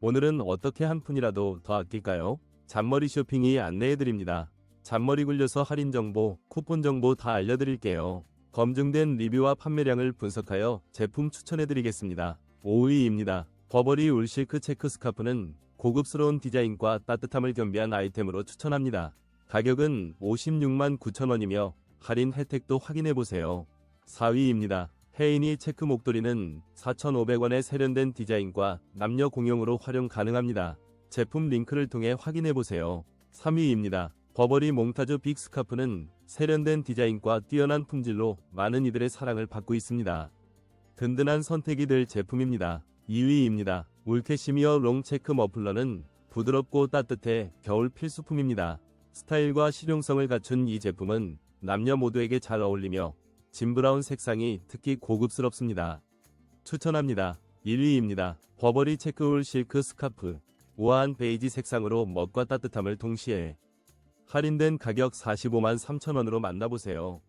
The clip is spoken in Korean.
오늘은 어떻게 한 푼이라도 더 아낄까요? 잔머리 쇼핑이 안내해드립니다. 잔머리 굴려서 할인 정보, 쿠폰 정보 다 알려드릴게요. 검증된 리뷰와 판매량을 분석하여 제품 추천해드리겠습니다. 5위입니다. 버버리 울 실크 체크 스카프는 고급스러운 디자인과 따뜻함을 겸비한 아이템으로 추천합니다. 가격은 56만 9천원이며 할인 혜택도 확인해보세요. 4위입니다. 헤이니 체크 목도리는 4,500원의 세련된 디자인과 남녀 공용으로 활용 가능합니다. 제품 링크를 통해 확인해보세요. 3위입니다. 버버리 몽타주 빅 스카프는 세련된 디자인과 뛰어난 품질로 많은 이들의 사랑을 받고 있습니다. 든든한 선택이 될 제품입니다. 2위입니다. 울캐시미어 롱 체크 머플러는 부드럽고 따뜻해 겨울 필수품입니다. 스타일과 실용성을 갖춘 이 제품은 남녀 모두에게 잘 어울리며 진브라운 색상이 특히 고급스럽습니다. 추천합니다. 1위입니다. 버버리 체크울 실크 스카프. 우아한 베이지 색상으로 멋과 따뜻함을 동시에 할인된 가격 45만 3천원으로 만나보세요.